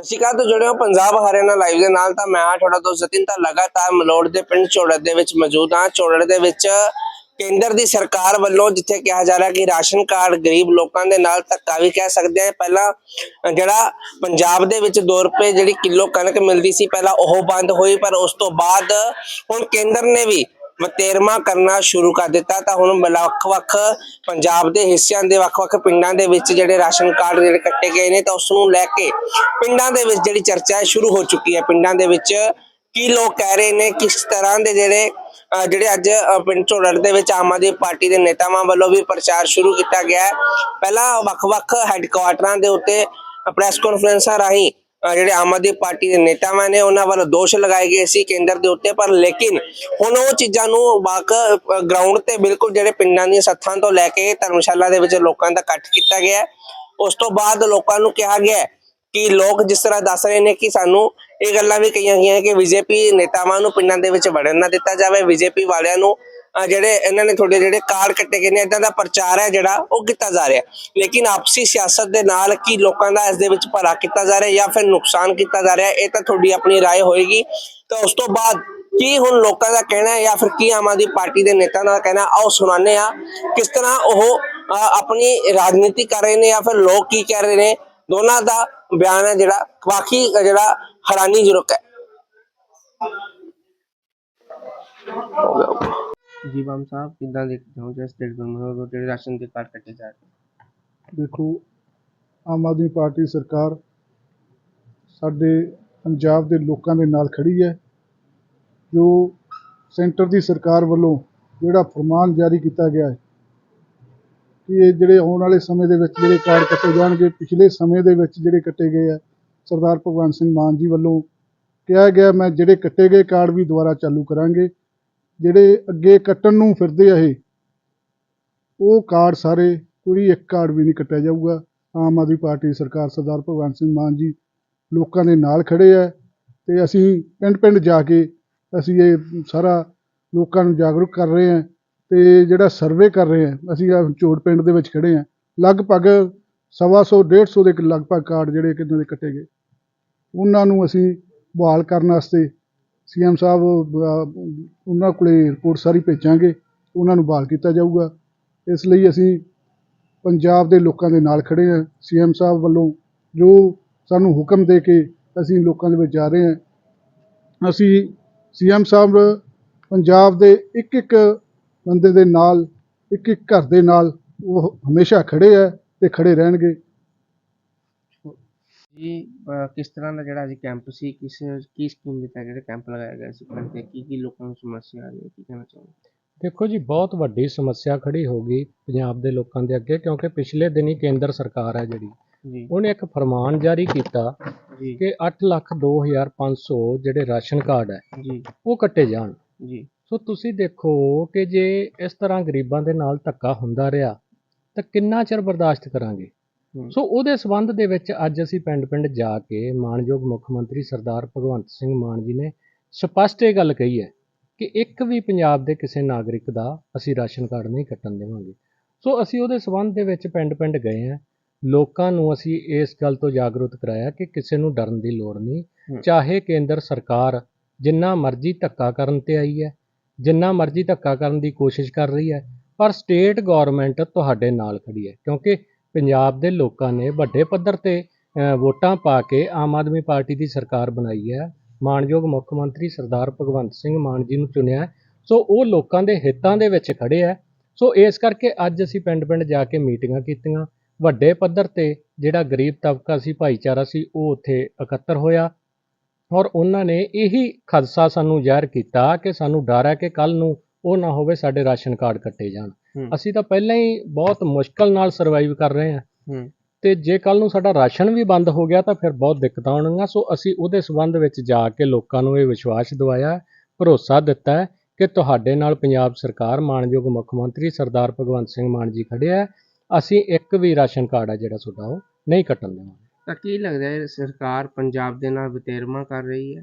ਸਿਕਾ ਤੋਂ ਜੁੜੇ ਹੋ ਪੰਜਾਬ ਹਰਿਆਣਾ ਲਾਈਵ ਦੇ ਨਾਲ, ਤਾਂ ਮੈਂ ਹਾਂ ਤੁਹਾਡਾ ਦੋਸਤ ਜਤਿਨ ਤਾਂ ਲਗਾਤਾਰ ਮਲੋੜ ਦੇ ਪਿੰਡ ਝੋੜੜ ਦੇ ਵਿੱਚ ਮੌਜੂਦ ਹਾਂ। ਝੋੜੜ ਦੇ ਵਿੱਚ ਕੇਂਦਰ ਦੀ ਸਰਕਾਰ ਵੱਲੋਂ ਜਿੱਥੇ ਕਿਹਾ ਜਾ ਰਿਹਾ ਕਿ ਰਾਸ਼ਨ ਕਾਰਡ ਗਰੀਬ ਲੋਕਾਂ ਦੇ ਨਾਲ ਧੱਕਾ ਵੀ ਕਹਿ ਸਕਦੇ ਆ। ਪਹਿਲਾਂ ਜਿਹੜਾ ਪੰਜਾਬ ਦੇ ਵਿੱਚ 2 ਰੁਪਏ ਜਿਹੜੀ ਕਿਲੋ ਕਣਕ ਮਿਲਦੀ ਸੀ, ਪਹਿਲਾਂ ਉਹ ਬੰਦ ਹੋਈ, ਪਰ ਉਸ ਤੋਂ ਬਾਅਦ ਹੁਣ ਕੇਂਦਰ ਨੇ ਵੀ ਵਤੇਰਮਾ ਕਰਨਾ ਸ਼ੁਰੂ ਕਰ ਦਿੱਤਾ, ਤਾਂ ਹੁਣ ਵੱਖ-ਵੱਖ ਪੰਜਾਬ ਦੇ ਹਿੱਸਿਆਂ ਦੇ ਵੱਖ-ਵੱਖ ਪਿੰਡਾਂ ਦੇ ਵਿੱਚ ਜਿਹੜੇ ਰਾਸ਼ਨ ਕਾਰਡ ਜਿਹੜੇ ਕੱਟੇ ਗਏ ਨੇ, ਤਾਂ ਉਸ ਨੂੰ ਲੈ ਕੇ ਪਿੰਡਾਂ ਦੇ ਵਿੱਚ ਜਿਹੜੀ ਚਰਚਾ ਹੈ ਸ਼ੁਰੂ ਹੋ ਚੁੱਕੀ ਹੈ। ਪਿੰਡਾਂ ਦੇ ਵਿੱਚ ਕੀ ਲੋਕ ਕਹਿ ਰਹੇ ਨੇ, ਕਿਸ ਤਰ੍ਹਾਂ ਦੇ ਜਿਹੜੇ ਜਿਹੜੇ ਅੱਜ ਪਿੰਡ ਝੋੜੜ ਦੇ ਵਿੱਚ ਆਮ ਆਦਮੀ ਪਾਰਟੀ ਦੇ ਨੇਤਾਵਾਂ ਵੱਲੋਂ ਵੀ ਪ੍ਰਚਾਰ ਸ਼ੁਰੂ ਕੀਤਾ ਗਿਆ ਹੈ। ਪਹਿਲਾਂ ਵੱਖ-ਵੱਖ ਹੈੱਡਕੁਆਟਰਾਂ ਦੇ ਉੱਤੇ ਪ੍ਰੈਸ ਕਾਨਫਰੰਸਾਂ ਰਾਹੀਂ ਜਿਹੜੇ ਆਮ ਆਦਮੀ ਪਾਰਟੀ ਦੇ ਨੇਤਾਵਾਂ ਨੇ, ਉਹਨਾਂ ਵੱਲੋਂ ਦੋਸ਼ ਲਗਾਏ ਗਏ ਸੀ ਕੇਂਦਰ ਦੇ ਉੱਤੇ, ਪਰ ਲੇਕਿਨ ਹੁਣ ਉਹ ਚੀਜ਼ਾਂ ਨੂੰ ਵਾਕ ਗਰਾਊਂਡ ਤੇ ਬਿਲਕੁਲ ਜਿਹੜੇ ਪਿੰਡਾਂ ਦੀਆਂ ਸੱਥਾਂ ਤੋਂ ਲੈ ਕੇ ਧਰਮਸ਼ਾਲਾ ਦੇ ਵਿੱਚ ਲੋਕਾਂ ਦਾ ਇਕੱਠ ਕੀਤਾ ਗਿਆ ਉਸ ਤੋਂ ਬਾਅਦ ਲੋਕਾਂ ਨੂੰ ਕਿਹਾ ਗਿਆ ਕਿ ਲੋਕ ਜਿਸ ਤਰ੍ਹਾਂ ਦੱਸ ਰਹੇ ਨੇ ਕਿ ਸਾਨੂੰ ਇਹ ਗੱਲਾਂ ਵੀ ਕਹੀਆਂ ਗਈਆਂ ਕਿ ਬੀਜੇਪੀ ਨੇਤਾਵਾਂ ਨੂੰ ਪਿੰਡਾਂ ਦੇ ਵਿੱਚ ਵੜਨ ਨਾ ਦਿੱਤਾ ਜਾਵੇ, ਬੀਜੇਪੀ ਵਾਲਿਆਂ ਨੂੰ ਜਿਹੜੇ ਇਹਨਾਂ ਨੇ ਤੁਹਾਡੇ ਜਿਹੜੇ ਕਾਰਡ ਕੱਟੇ ਗਏ ਨੇ ਇਦਾਂ ਦਾ ਪ੍ਰਚਾਰ ਹੈ ਜਿਹੜਾ ਉਹ ਕੀਤਾ ਜਾ ਰਿਹਾ ਲੇਕਿਨ ਆਪਸੀ ਸਿਆਸਤ ਦੇ ਨਾਲ ਕੀ ਲੋਕਾਂ ਦਾ ਇਸ ਦੇ ਵਿੱਚ ਭਲਾ ਕੀਤਾ ਜਾ ਰਿਹਾ ਜਾਂ ਫਿਰ ਨੁਕਸਾਨ ਕੀਤਾ ਜਾ ਰਿਹਾ ਇਹ ਤਾਂ ਤੁਹਾਡੀ ਆਪਣੀ رائے ਹੋਏਗੀ ਤਾਂ ਉਸ ਤੋਂ ਬਾਅਦ ਕੀ ਹੁਣ ਲੋਕਾਂ ਦਾ ਕਹਿਣਾ ਹੈ ਜਾਂ ਫਿਰ ਕੀ ਆਮ ਆਦਮੀ ਪਾਰਟੀ ਦੇ ਨੇਤਾਵਾਂ ਦਾ ਕਹਿਣਾ ਆਓ ਸੁਣਾਉਂਦੇ ਆ ਕਿਸ ਤਰ੍ਹਾਂ ਉਹ ਅਹ, ਆਪਣੀ ਰਾਜਨੀਤੀ ਕਰ ਰਹੇ ਨੇ ਜਾਂ ਫਿਰ ਲੋਕ ਕੀ ਕਹਿ ਰਹੇ ਨੇ ਦੋਨਾਂ ਦਾ ਬਿਆਨ ਹੈ ਜਿਹੜਾ ਵਾਕਈ ਜਿਹੜਾ ਹੈਰਾਨੀਜਨਕ ਹੈ ਜੀ ਬਾਮ ਸਾਹਿਬ, ਕਿਦਾਂ ਦੇਖਦੇ ਹੋ ਜੇ ਸਟੇਟ ਗਵਰਨਮੈਂਟ ਵੱਲੋਂ ਜਿਹੜੇ ਰਾਸ਼ਨ ਦੇ ਕਾਰਡ ਕੱਟੇ ਜਾ ਰਹੇ? ਦੇਖੋ, ਆਮ ਆਦਮੀ ਪਾਰਟੀ ਸਰਕਾਰ ਸਾਡੇ ਪੰਜਾਬ ਦੇ ਲੋਕਾਂ ਦੇ ਨਾਲ ਖੜੀ ਹੈ, ਜੋ ਸੈਂਟਰ ਦੀ ਸਰਕਾਰ ਵੱਲੋਂ ਜਿਹੜਾ ਫਰਮਾਨ ਜਾਰੀ ਕੀਤਾ ਗਿਆ ਹੈ ਕਿ ਇਹ ਜਿਹੜੇ ਆਉਣ ਵਾਲੇ ਸਮੇਂ ਦੇ ਵਿੱਚ ਜਿਹੜੇ ਕਾਰਡ ਕੱਟੇ ਜਾਣਗੇ, ਪਿਛਲੇ ਸਮੇਂ ਦੇ ਵਿੱਚ ਜਿਹੜੇ ਕੱਟੇ ਗਏ ਆ, ਸਰਦਾਰ ਭਗਵੰਤ ਸਿੰਘ ਮਾਨ ਜੀ ਵੱਲੋਂ ਕਿਹਾ ਗਿਆ, ਮੈਂ ਜਿਹੜੇ ਕੱਟੇ ਗਏ ਕਾਰਡ ਵੀ ਦੁਬਾਰਾ ਚਾਲੂ ਕਰਾਂਗੇ। ਜਿਹੜੇ ਅੱਗੇ ਕੱਟਣ ਨੂੰ ਫਿਰਦੇ ਆ ਇਹ, ਉਹ ਕਾਰਡ ਸਾਰੇ, ਕੋਈ ਇੱਕ ਕਾਰਡ ਵੀ ਨਹੀਂ ਕੱਟਿਆ ਜਾਊਗਾ। ਆਮ ਆਦਮੀ ਪਾਰਟੀ ਦੀ ਸਰਕਾਰ ਸਰਦਾਰ ਭਗਵੰਤ ਸਿੰਘ ਮਾਨ ਜੀ ਲੋਕਾਂ ਦੇ ਨਾਲ ਖੜੇ ਆ ਤੇ ਅਸੀਂ ਪਿੰਡ ਪਿੰਡ ਜਾ ਕੇ ਅਸੀਂ ਇਹ ਸਾਰਾ ਲੋਕਾਂ ਨੂੰ ਜਾਗਰੂਕ ਕਰ ਰਹੇ ਹਾਂ ਤੇ ਜਿਹੜਾ ਸਰਵੇ ਕਰ ਰਹੇ ਹਾਂ ਅਸੀਂ ਚੋੜ ਪਿੰਡ ਦੇ ਵਿੱਚ ਖੜੇ ਹਾਂ ਲਗਭਗ ਸਵਾ ਸੌ, ਡੇਢ ਸੌ ਦੇ ਲਗਭਗ ਕਾਰਡ ਜਿਹੜੇ ਕਿੰਨੇ ਦੇ ਕੱਟੇ ਗਏ। ਉਹਨਾਂ ਨੂੰ ਅਸੀਂ ਬਹਾਲ ਕਰਨ ਵਾਸਤੇ ਸੀਐਮ ਸਾਹਿਬ ਉਹਨਾਂ ਕੋਲੇ ਰਿਪੋਰਟ ਸਾਰੀ ਭੇਜਾਂਗੇ, ਉਹਨਾਂ ਨੂੰ ਬਹਾਲ ਕੀਤਾ ਜਾਊਗਾ। ਇਸ ਲਈ ਅਸੀਂ ਪੰਜਾਬ ਦੇ ਲੋਕਾਂ ਦੇ ਨਾਲ ਖੜੇ ਹਾਂ। ਸੀਐਮ ਸਾਹਿਬ ਵੱਲੋਂ ਜੋ ਸਾਨੂੰ ਹੁਕਮ ਦੇ ਕੇ ਅਸੀਂ ਲੋਕਾਂ ਦੇ ਵਿੱਚ ਜਾ ਰਹੇ ਹਾਂ, ਅਸੀਂ ਸੀਐਮ ਸਾਹਿਬ ਪੰਜਾਬ ਦੇ ਇੱਕ ਇੱਕ ਬੰਦੇ ਦੇ ਨਾਲ ਇੱਕ ਇੱਕ ਘਰ ਦੇ ਨਾਲ ਉਹ ਹਮੇਸ਼ਾ ਖੜੇ ਆ ਤੇ ਖੜੇ ਰਹਿਣਗੇ। ਜੀ ਕਿਸ ਤਰ੍ਹਾਂ ਦਾ ਜਿਹੜਾ ਅੱਜ ਕੈਂਪ ਸੀ ਕਿਸ ਕੀ ਸਕੀਮ ਦੇ ਤਹਿਤ ਜਿਹੜਾ ਕੈਂਪ ਲਗਾਇਆ ਗਿਆ ਸੀ ਪਿੰਡ ਤੇ? ਕੀ ਕੀ ਲੋਕਾਂ ਨੂੰ ਸਮੱਸਿਆ ਆ ਰਹੀ ਹੈ? ਕੀ ਕਹਿਣਾ ਚਾਹੁੰਦੇ ਦੇਖੋ ਜੀ ਬਹੁਤ ਵੱਡੀ ਸਮੱਸਿਆ ਖੜੀ ਹੋ ਗਈ ਪੰਜਾਬ ਦੇ ਲੋਕਾਂ ਦੇ ਅੱਗੇ ਕਿਉਂਕਿ ਪਿਛਲੇ ਦਿਨੀ ਕੇਂਦਰ ਸਰਕਾਰ ਹੈ ਜਿਹੜੀ ਜੀ। ਉਹਨੇ ਇੱਕ ਫਰਮਾਨ ਜਾਰੀ ਕੀਤਾ ਜੀ। ਕਿ 8 ਲੱਖ 2500 ਜਿਹੜੇ ਰਾਸ਼ਨ ਕਾਰਡ ਹੈ ਜੀ। ਉਹ ਕੱਟੇ ਜਾਣ। ਜੀ। ਸੋ ਤੁਸੀਂ ਦੇਖੋ ਕਿ ਜੇ ਇਸ ਤਰ੍ਹਾਂ ਗਰੀਬਾਂ ਦੇ ਨਾਲ ਧੱਕਾ ਹੁੰਦਾ ਰਿਹਾ ਤਾਂ ਕਿੰਨਾ ਚਿਰ ਬਰਦਾਸ਼ਤ ਕਰਾਂਗੇ। ਸੋ ਉਹਦੇ ਸੰਬੰਧ ਦੇ ਵਿੱਚ ਅੱਜ ਅਸੀਂ ਪਿੰਡ-ਪਿੰਡ ਜਾ ਕੇ ਮਾਨਯੋਗ ਮੁੱਖ ਮੰਤਰੀ ਸਰਦਾਰ ਭਗਵੰਤ ਸਿੰਘ ਮਾਨ ਜੀ ਨੇ ਸਪਸ਼ਟ ਇਹ ਗੱਲ ਕਹੀ ਹੈ ਕਿ ਇੱਕ ਵੀ ਪੰਜਾਬ ਦੇ ਕਿਸੇ ਨਾਗਰਿਕ ਦਾ ਅਸੀਂ ਰਾਸ਼ਨ ਕਾਰਡ ਨਹੀਂ ਕੱਟਣ ਦੇਵਾਂਗੇ। ਸੋ ਅਸੀਂ ਉਹਦੇ ਸੰਬੰਧ ਦੇ ਵਿੱਚ ਪਿੰਡ-ਪਿੰਡ ਗਏ ਹਾਂ। ਲੋਕਾਂ ਨੂੰ ਅਸੀਂ ਇਸ ਗੱਲ ਤੋਂ ਜਾਗਰੂਕ ਕਰਾਇਆ ਕਿ ਕਿਸੇ ਨੂੰ ਡਰਨ ਦੀ ਲੋੜ ਨਹੀਂ। ਚਾਹੇ ਕੇਂਦਰ ਸਰਕਾਰ ਜਿੰਨਾ ਮਰਜ਼ੀ ਧੱਕਾ ਕਰਨ ਤੇ ਆਈ ਹੈ ਜਿੰਨਾ ਮਰਜ਼ੀ ਧੱਕਾ ਕਰਨ ਦੀ ਕੋਸ਼ਿਸ਼ ਕਰ ਰਹੀ ਹੈ ਪਰ ਸਟੇਟ ਗਵਰਨਮੈਂਟ ਤੁਹਾਡੇ ਨਾਲ ਖੜੀ ਹੈ ਕਿਉਂਕਿ ਪੰਜਾਬ ਦੇ ਲੋਕਾਂ ਨੇ ਵੱਡੇ ਪੱਧਰ ਤੇ ਵੋਟਾਂ ਪਾ ਕੇ ਆਮ ਆਦਮੀ ਪਾਰਟੀ ਦੀ ਸਰਕਾਰ ਬਣਾਈ ਹੈ। ਮਾਣਯੋਗ ਮੁੱਖ ਮੰਤਰੀ ਸਰਦਾਰ ਭਗਵੰਤ ਸਿੰਘ ਮਾਨ ਜੀ ਨੂੰ ਚੁਣਿਆ ਸੋ ਉਹ ਲੋਕਾਂ ਦੇ ਹਿੱਤਾਂ ਦੇ ਵਿੱਚ ਖੜੇ ਹੈ। ਸੋ ਇਸ ਕਰਕੇ ਅੱਜ ਅਸੀਂ ਪਿੰਡ-ਪਿੰਡ ਜਾ ਕੇ ਮੀਟਿੰਗਾਂ ਕੀਤੀਆਂ। ਵੱਡੇ ਪੱਧਰ ਤੇ ਜਿਹੜਾ ਗਰੀਬ ਤਬਕਾ ਸੀ, ਭਾਈਚਾਰਾ ਸੀ, ਉਹ ਉੱਥੇ ਇਕੱਤਰ ਹੋਇਆ। ਔਰ ਉਹਨਾਂ ਨੇ ਇਹੀ ਖਦਸ਼ਾ ਸਾਨੂੰ ਜ਼ਾਹਿਰ ਕੀਤਾ ਕਿ ਸਾਨੂੰ ਡਰ ਹੈ ਕਿ ਕੱਲ ਨੂੰ ਉਹ ਨਾ ਹੋਵੇ ਸਾਡੇ ਰਾਸ਼ਨ ਕਾਰਡ ਕੱਟੇ ਜਾਣ। ਅਸੀਂ ਤਾਂ ਪਹਿਲਾਂ ਹੀ ਬਹੁਤ ਮੁਸ਼ਕਲ ਨਾਲ ਸਰਵਾਈਵ ਕਰ ਰਹੇ ਹਾਂ। ਤੇ ਜੇ ਕੱਲ ਨੂੰ ਸਾਡਾ ਰਾਸ਼ਨ ਵੀ ਬੰਦ ਹੋ ਗਿਆ ਤਾਂ ਫਿਰ ਬਹੁਤ ਦਿੱਕਤਾਂ ਆਉਣਗੀਆਂ ਸੋ ਅਸੀਂ ਉਹਦੇ ਸੰਬੰਧ ਵਿੱਚ ਜਾ ਕੇ ਲੋਕਾਂ ਨੂੰ ਇਹ ਵਿਸ਼ਵਾਸ ਦਿਵਾਇਆ ਭਰੋਸਾ ਦਿੱਤਾ ਹੈ ਕਿ ਤੁਹਾਡੇ ਨਾਲ ਪੰਜਾਬ ਸਰਕਾਰ ਮਾਨਯੋਗ ਮੁੱਖ ਮੰਤਰੀ ਸਰਦਾਰ ਭਗਵੰਤ ਸਿੰਘ ਮਾਨ ਜੀ ਖੜੇ ਹੈ ਅਸੀਂ ਇੱਕ ਵੀ ਰਾਸ਼ਨ ਕਾਰਡ ਹੈ ਜਿਹੜਾ ਤੁਹਾਡਾ ਉਹ ਨਹੀਂ ਕੱਟਣ ਦੇਵਾਂਗੇ। ਤਾਂ ਕੀ ਲੱਗਦਾ ਹੈ ਸਰਕਾਰ ਪੰਜਾਬ ਦੇ ਨਾਲ ਵਤੇਰਮਾ ਕਰ ਰਹੀ ਹੈ?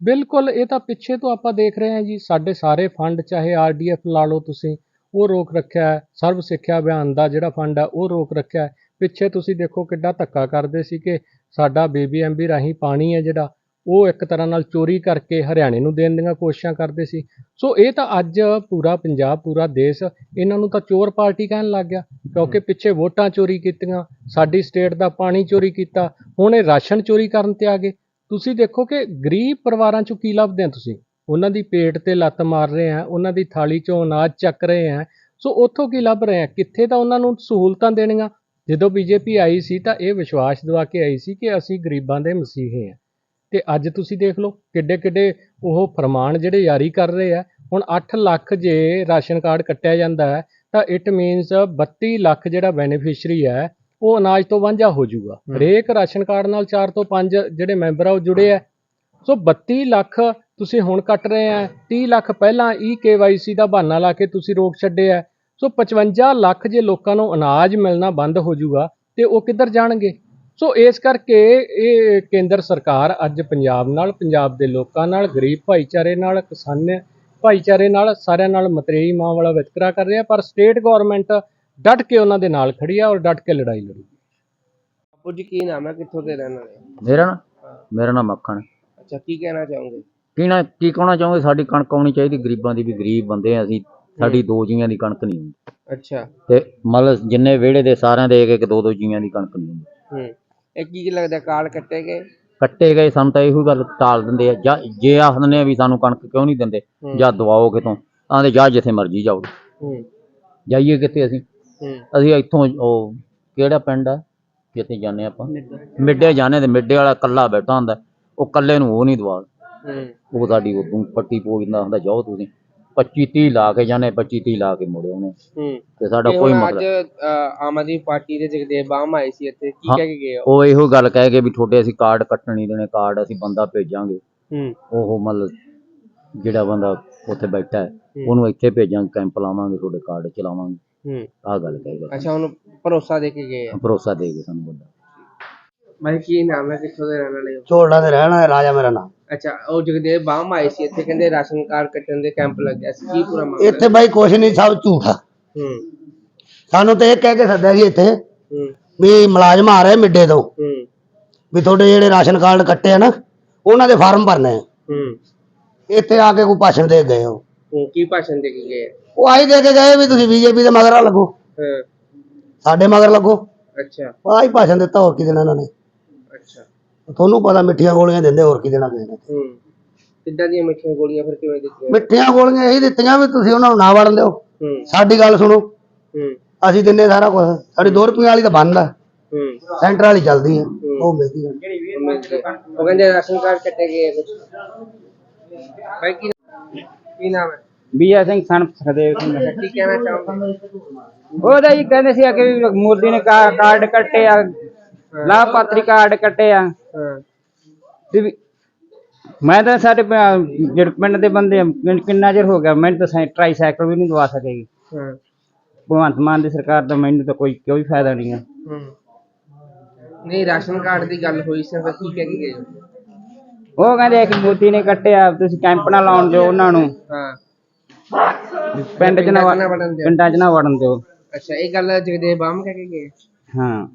ਬਿਲਕੁਲ, ਇਹ ਤਾਂ ਪਿੱਛੇ ਤੋਂ ਆਪਾਂ ਦੇਖ ਰਹੇ ਹਾਂ ਜੀ, ਸਾਡੇ ਸਾਰੇ ਫੰਡ, ਚਾਹੇ ਆਰਡੀਐਫ ਲਾ ਲਓ ਤੁਸੀਂ, ਉਹ ਰੋਕ ਰੱਖਿਆ ਹੈ, ਸਰਵ ਸਿੱਖਿਆ ਅਭਿਆਨ ਦਾ ਜਿਹੜਾ ਫੰਡ ਹੈ, ਉਹ ਰੋਕ ਰੱਖਿਆ ਹੈ। ਪਿੱਛੇ ਤੁਸੀਂ ਦੇਖੋ ਕਿੱਡਾ ਧੱਕਾ ਕਰਦੇ ਸੀ ਕਿ ਸਾਡਾ ਬੀਬੀਐਮਬੀ ਰਾਹੀਂ ਪਾਣੀ ਹੈ ਜਿਹੜਾ, ਉਹ ਇੱਕ ਤਰ੍ਹਾਂ ਨਾਲ ਚੋਰੀ ਕਰਕੇ ਹਰਿਆਣੇ ਨੂੰ ਦੇਣ ਦੀਆਂ ਕੋਸ਼ਿਸ਼ਾਂ ਕਰਦੇ ਸੀ। ਸੋ ਇਹ ਤਾਂ ਅੱਜ ਪੂਰਾ ਪੰਜਾਬ, ਪੂਰਾ ਦੇਸ਼, ਇਹਨਾਂ ਨੂੰ ਤਾਂ ਚੋਰ ਪਾਰਟੀ ਕਹਿਣ ਲੱਗ ਗਿਆ, ਕਿਉਂਕਿ ਪਿੱਛੇ ਵੋਟਾਂ ਚੋਰੀ ਕੀਤੀਆਂ, ਸਾਡੀ ਸਟੇਟ ਦਾ ਪਾਣੀ ਚੋਰੀ ਕੀਤਾ, ਹੁਣ ਇਹ ਰਾਸ਼ਨ ਚੋਰੀ ਕਰਨ ਤੇ ਆ ਗਏ। ਤੁਸੀਂ ਦੇਖੋ ਕਿ ਗਰੀਬ ਪਰਿਵਾਰਾਂ ਚੋਂ ਕੀ ਲੱਭਦੇ ਆ ਤੁਸੀਂ? ਉਹਨਾਂ ਦੀ ਪੇਟ ਤੇ ਲੱਤ ਮਾਰ ਰਹੇ ਆ, ਉਹਨਾਂ ਦੀ ਥਾਲੀ ਚੋਂ ਅਨਾਜ ਚੱਕ ਰਹੇ ਆ। ਸੋ ਉੱਥੋਂ ਕੀ ਲੱਭ ਰਹੇ ਆ? ਕਿੱਥੇ ਤਾਂ ਉਹਨਾਂ ਨੂੰ ਸਹੂਲਤਾਂ ਦੇਣੀਆਂ? ਜਦੋਂ ਬੀਜੇਪੀ ਆਈ ਸੀ ਤਾਂ ਇਹ ਵਿਸ਼ਵਾਸ ਦਿਵਾ ਕੇ ਆਈ ਸੀ ਕਿ ਅਸੀਂ ਗਰੀਬਾਂ ਦੇ ਮਸੀਹੇ ਆ। ਤੇ ਅੱਜ ਤੁਸੀਂ ਦੇਖ ਲਓ ਕਿੱਡੇ ਕਿੱਡੇ ਉਹ ਫਰਮਾਨ ਜਿਹੜੇ ਜਾਰੀ ਕਰ ਰਹੇ ਆ। ਹੁਣ 8 ਲੱਖ ਜੇ ਰਾਸ਼ਨ ਕਾਰਡ ਕੱਟਿਆ ਜਾਂਦਾ ਹੈ ਤਾਂ ਇਟ ਮੀਨਸ 32 ਲੱਖ ਜਿਹੜਾ ਬੈਨੀਫੀਸ਼ਰੀ ਹੈ ਉਹ ਅਨਾਜ ਤੋਂ ਵਾਂਝਾ ਹੋ ਜਾਊਗਾ। ਹਰੇਕ ਰਾਸ਼ਨ ਕਾਰਡ ਨਾਲ 4 ਤੋਂ 5 ਜਿਹੜੇ ਮੈਂਬਰ ਆ ਉਹ ਜੁੜੇ ਆ। ਸੋ 32 ਲੱਖ ਤੁਸੀਂ ਹੁਣ ਕੱਟ ਰਹੇ ਆ 30 ਲੱਖ ਪਹਿਲਾਂ ਈ KYC ਦਾ ਬਹਾਨਾ ਲਾ ਕੇ ਤੁਸੀਂ ਰੋਕ ਛੱਡੇ ਆ। ਸੋ 55 ਲੱਖ ਜੇ ਲੋਕਾਂ ਨੂੰ ਅਨਾਜ ਮਿਲਣਾ ਬੰਦ ਹੋ ਜਾਊਗਾ ਤੇ ਉਹ ਕਿੱਧਰ ਜਾਣਗੇ? ਸੋ ਇਸ ਕਰਕੇ ਇਹ ਕੇਂਦਰ ਸਰਕਾਰ ਅੱਜ ਪੰਜਾਬ ਨਾਲ ਪੰਜਾਬ ਦੇ ਲੋਕਾਂ ਨਾਲ ਗਰੀਬ ਭਾਈਚਾਰੇ ਨਾਲ ਕਿਸਾਨ ਭਾਈਚਾਰੇ ਨਾਲ ਸਾਰਿਆਂ ਨਾਲ ਮਤਰੇਈ ਮਾਂ ਵਾਲਾ ਵਿਤਕਰਾ ਕਰ ਰਿਹਾ ਪਰ ਸਟੇਟ ਗਵਰਨਮੈਂਟ ਡਟ ਕੇ ਉਹਨਾਂ ਦੇ ਨਾਲ ਖੜੀ ਆ ਔਰ ਡਟ ਕੇ ਲੜਾਈ ਲੜੀ। ਬਾਪੂ ਜੀ ਕੀ ਨਾਮ ਹੈ? ਕਿੱਥੋਂ ਦੇ ਰਹਿਣ ਵਾਲੇ? ਹੋ? ਮੇਰਾ ਨਾ ਮੇਰਾ ਨਾਮ ਮੱਖਣ। ਅੱਛਾ ਕੀ ਕਹਿਣਾ ਚਾਹੋਗੇ? ਕੀ ਨਾ ਕੀ ਕਹਿਣਾ ਚਾਹੋਗੇ? ਸਾਡੀ ਕਣਕ ਆਉਣੀ ਚਾਹੀਦੀ। ਗਰੀਬਾਂ ਦੀ ਵੀ ਗਰੀਬ ਬੰਦੇ ਆ ਅਸੀਂ। ਸਾਡੀ ਦੋ ਜੀਆਂ ਦੀ ਕਣਕ ਨਹੀਂ ਹੁੰਦੀ। ਅੱਛਾ। ਤੇ ਮਤਲਬ ਜਿੰਨੇ ਵਿਹੜੇ ਦੇ ਸਾਰਿਆਂ ਦੇ ਇੱਕ ਇੱਕ ਦੋ ਦੋ ਜੀਆਂ ਦੀ ਕਣਕ ਨਹੀਂ ਹੁੰਦੀ। ਹੂੰ। ਇਹ ਕੀ ਕੀ ਲੱਗਦਾ ਕਾਰਡ ਕੱਟੇ ਗਏ? ਕੱਟੇ ਗਏ। ਸਾਨੂੰ ਤਾਂ ਇਹੋ ਗੱਲ ਟਾਲ ਦਿੰਦੇ ਆ। ਜਾਂ ਜੇ ਆਖ ਦਿੰਦੇ ਆ ਵੀ ਸਾਨੂੰ ਕਣਕ ਕਿਉਂ ਨਹੀਂ ਦਿੰਦੇ ਜਾਂ ਦਵਾਓ ਕਿਤੋਂ ਆਂਦੇ ਜਾ ਜਿੱਥੇ ਮਰਜ਼ੀ ਜਾਓ। ਹੂੰ। ਜਾਈਏ ਕਿੱਥੇ ਅਸੀਂ? ਅਸੀਂ ਇੱਥੋਂ ਉਹ ਕਿਹੜਾ ਪਿੰਡ ਆ? ਜਿੱਥੇ ਜਾਂਦੇ ਆਪਾਂ। ਮਿੱਡੇ ਜਾਂਦੇ ਤੇ ਮਿੱਡੇ ਵਾਲਾ ਕੱਲਾ ਬੈਠਾ ਹੁੰਦਾ। ਉਹ ਕੱਲੇ ਨੂੰ ਉਹ ਨਹੀਂ ਦਵਾ ਉਹ ਸਾਡੀ ਉਦੋਂ ਪੱਟੀ ਪੋ ਜਾਂਦਾ ਹੁੰਦਾ ਜਾਓ ਤੁਸੀਂ। 25 30 ਲਾ ਕੇ ਜਾਣੇ 25 30 ਲਾ ਕੇ ਮੁੜੇ ਉਹਨੇ। ਤੇ ਸਾਡਾ ਕੋਈ ਮਤਲਬ ਅੱਜ ਆਮ ਆਦਮੀ ਪਾਰਟੀ ਦੇ ਜਗਦੇਵ ਬਾਮ ਆਏ ਸੀ ਇੱਥੇ ਕੀ। ਕਹਿ ਕੇ ਗਏ ਉਹ? ਉਹ ਇਹੋ ਗੱਲ ਕਹਿ ਕੇ ਵੀ ਤੁਹਾਡੇ ਅਸੀਂ ਕਾਰਡ ਕੱਟਣ ਨਹੀਂ ਦੇਣੇ ਕਾਰਡ ਅਸੀਂ ਬੰਦਾ ਭੇਜਾਂਗੇ। ਹੂੰ। ਉਹ ਮਤਲਬ ਜਿਹੜਾ ਬੰਦਾ ਉੱਥੇ ਬੈਠਾ ਹੈ। ਉਹਨੂੰ ਇੱਥੇ ਭੇਜਾਂਗੇ ਕੈਂਪ ਲਾਵਾਂਗੇ ਤੁਹਾਡੇ ਕਾਰਡ ਚਲਾਵਾਂਗੇ। ਹੂੰ। ਆਹ ਗੱਲ ਕਹਿ ਕੇ ਅੱਛਾ ਉਹਨੂੰ ਭਰੋਸਾ ਦੇ ਕੇ ਗਏ ਆ। ਭਰੋਸਾ ਦੇ ਕੇ ਸਾਨੂੰ ਬੰਦਾ। ਮੈਂ ਕੀ ਨਾਮ ਹੈ? ਕਿੱਥੋਂ ਦੇ ਰਹਿਣ ਵਾਲੇ ਹੋ? ਝੋੜਾ ਦੇ ਰਹਿਣਾ ਹੈ ਰਾਜਾ ਮੇਰਾ ਨਾਮ। ਅੱਛਾ ਉਹ ਜਗਦੇਵ ਬਾਮ ਆਏ ਸੀ ਇੱਥੇ ਕਹਿੰਦੇ ਰਾਸ਼ਨ ਕਾਰਡ ਕੱਟਣ ਦੇ ਕੈਂਪ ਲੱਗਿਆ ਸੀ। ਕੀ ਪੂਰਾ ਮਾਮਲਾ? ਇੱਥੇ ਬਾਈ ਕੁਛ ਨਹੀਂ ਸਭ ਝੂਠਾ। ਹੂੰ। ਸਾਨੂੰ ਤੇ ਇਹ ਕਹਿ ਕੇ ਸੱਦਿਆ ਸੀ ਇੱਥੇ ਹੂੰ। ਵੀ ਮੁਲਾਜ਼ਮ ਆ ਰਹੇ ਮਿੱਡੇ ਤੋਂ। ਹੂੰ। ਵੀ ਤੁਹਾਡੇ ਜਿਹੜੇ ਰਾਸ਼ਨ ਕਾਰਡ ਕੱਟੇ ਆ ਨਾ ਉਹਨਾਂ ਦੇ ਫਾਰਮ ਭਰਨੇ ਆ। ਹੂੰ। ਇੱਥੇ ਆ ਕੇ ਕੋਈ ਭਾਸ਼ਣ ਦੇ ਗਏ ਹੋ। ਹੂੰ ਕੀ ਭਾਸ਼ਣ ਦੇ ਕੇ ਗਏ? ਆ? ਉਹ ਆਹੀ ਦੇ ਕੇ ਗਏ ਵੀ ਤੁਸੀਂ ਬੀਜੇਪੀ ਦੇ ਮਗਰ ਆ ਲੱਗੋ। ਹਾਂ। ਸਾਡੇ ਮਗਰ ਲੱਗੋ। ਅੱਛਾ। ਆਹੀ ਭਾਸ਼ਣ ਦਿੱਤਾ ਹੋਰ ਕੀ ਦੇਣਾ ਇਹਨਾਂ ਨੇ? ਅੱਛਾ। ਤੁਹਾਨੂੰ ਪਤਾ ਮਿੱਠੀਆਂ ਗੋਲੀਆਂ ਦਿੰਦੇ ਹੋਰ ਕੀ ਦੇਣਾ ਕਿਸੇ ਨੇ? ਹੂੰ। ਕਿੱਦਾਂ ਦੀਆਂ ਮਿੱਠੀਆਂ ਗੋਲੀਆਂ ਫਿਰ ਕਿਵੇਂ ਦਿੱਤੀਆਂ? ਮਿੱਠੀਆਂ ਗੋਲੀਆਂ ਇਹੀ ਦਿੱਤੀਆਂ ਵੀ ਤੁਸੀਂ ਉਹਨਾਂ ਨੂੰ ਨਾ ਵੜਨ ਦਿਓ। ਹੂੰ। ਸਾਡੀ ਗੱਲ ਸੁਣੋ। ਹੂੰ। ਅਸੀਂ ਦਿੰਨੇ ਸਾਰਾ ਕੁਝ ਸਾਡੀ 2 ਰੁਪਏ ਵਾਲੀ ਤਾਂ ਬੰਦ ਆ। ਹੂੰ। ਸੈਂਟਰ ਵਾਲੀ ਚੱਲਦੀ ਆ। ਉਹ ਮਿਲਦੀ ਆ। ਉਹ ਕਹਿੰਦੇ ਰਾਸ਼ਨ ਕਾਰਡ ਕੱਟੇ ਗਏ ਆ ਕੁਝ ਭਾਈ ਕੀ ਕੀ ਨਾਮ ਹੈ? ਬੀਆ ਸਿੰਘ ਸਨ ਸਖਦੇਵ ਸਿੰਘ। ਕੀ ਕਹਿਣਾ ਚਾਹੋਗੇ? ਉਹਦਾ ਜੀ ਕਹਿੰਦੇ ਸੀ ਕਿ ਮੋਦੀ ਨੇ ਕਾਰਡ ਕੱਟੇ ਆ ਲਾਭਪਾਤਰੀ ਕਾਰਡ ਕੱਟੇ ਆ। ਹਾਂ। ਤੇ ਮੈਂ ਤਾਂ ਸਾਡੇ ਜਿਹੜੇ ਪਿੰਡ ਦੇ ਬੰਦੇ ਕਿੰਨਾ ਚਿਰ ਹੋ ਗਿਆ ਮੈਨੂੰ ਤਾਂ ਸਾਈ- ਟਰਾਈਸਾਈਕਲ ਵੀ ਨਹੀਂ ਦਵਾ ਸਕੇਗੀ। ਹਾਂ। ਭਗਵੰਤ ਮਾਨ ਦੀ ਸਰਕਾਰ ਦਾ ਮੈਨੂੰ ਤਾਂ ਕੋਈ ਕੋਈ ਫਾਇਦਾ ਨਹੀਂ ਆ। ਹੂੰ। ਨਹੀਂ ਰਾਸ਼ਨ ਕਾਰਡ ਦੀ ਗੱਲ ਹੋਈ ਸੀ ਫਿਰ ਕੀ ਕਹਿ ਕੇ ਗਏ? ਹੋ? ਉਹ ਕਹਿੰਦੇ ਆ ਕਿ ਮੋਦੀ ਨੇ ਕੱਟਿਆ ਤੁਸੀਂ ਕੈਂਪ ਨਾ ਲਾਉਣ ਦਿਓ ਉਹਨਾਂ ਨੂੰ। ਹਾਂ। ਪਿੰਡ 'ਚ ਨਾ ਵੜਨ ਦਿਓ। ਪਿੰਡਾਂ 'ਚ ਨਾ ਵੜਨ ਦਿਓ। ਅੱਛਾ ਇਹ ਗੱਲ ਜਗਦੇਵ ਬਾਮ ਕਹਿ ਕੇ ਗਏ। ਹਾਂ।